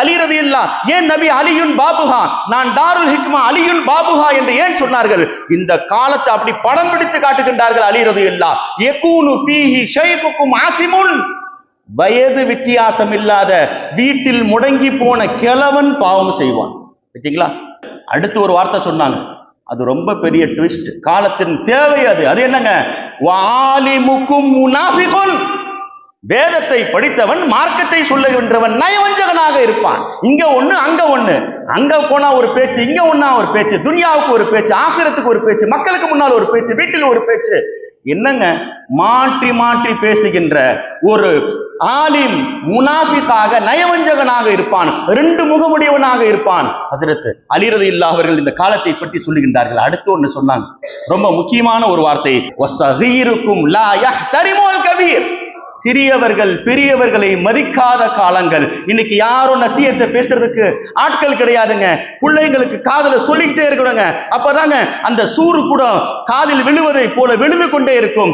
அலிரது இல்லா ஏன் நபி அலியுன் பாபுஹா? நான் தாருல் ஹிக்மா அலியுன் பாபுஹா என்று ஏன் சொன்னார்கள்? இந்த காலத்தை அப்படி படம் பிடித்து காட்டுகின்றார்கள் அலிரது இல்லா எக்கூனு பீஹி ஷைகுக்கும் ஆசிமுன். வயது வித்தியாசம் இல்லாத வீட்டில் முடங்கி போன கிழவன் பாவம் செய்வான். பார்த்தீங்களா அடுத்து ஒரு வார்த்தை சொன்னாங்க. அது ரொம்ப பெரிய ட்விஸ்ட் காலத்தின் தேவை அது. அது என்னங்க? வாலிமுக்கும் முனாஃபிகுன். வேதத்தை படித்தவன் மார்க்கத்தை சொல்லுகின்றவன் நயவஞ்சகனாக இருப்பான். இங்க ஒண்ணு அங்க ஒண்ணு. அங்க போனா ஒரு பேச்சு இங்க ஒண்ணா ஒரு பேச்சு. துனியாவுக்கு ஒரு பேச்சு ஆசிரத்துக்கு ஒரு பேச்சு மக்களுக்கு முன்னால் ஒரு பேச்சு வீட்டில் ஒரு பேச்சு. என்னங்க? மாற்றி மாற்றி பேசுகின்ற ஒரு ஆலிம் முனாஃபிக்காக நயவஞ்சகனாக இருப்பான். ரெண்டு முகமுடையவனாக இருப்பான். ஹசரத் அலிரது இல்லா அவர்கள் இந்த காலத்தை பற்றி சொல்லுகின்றார்கள். அடுத்து ஒன்று சொன்னாங்க. ரொம்ப முக்கியமான ஒரு வார்த்தை. வசகீருக்கும் கபீர். சிறியவர்கள் பெரியவர்களை மதிக்காத காலங்கள். இன்னைக்கு யாரும் நசியத்தை பேசுறதுக்கு ஆட்கள் கிடையாதுங்க. பிள்ளைங்களுக்கு காதல சொல்லிக்கிட்டே இருக்கணுங்க. அப்பதாங்க அந்த சூறு கூட காதில் விழுவதை போல விழுந்து கொண்டே இருக்கும்.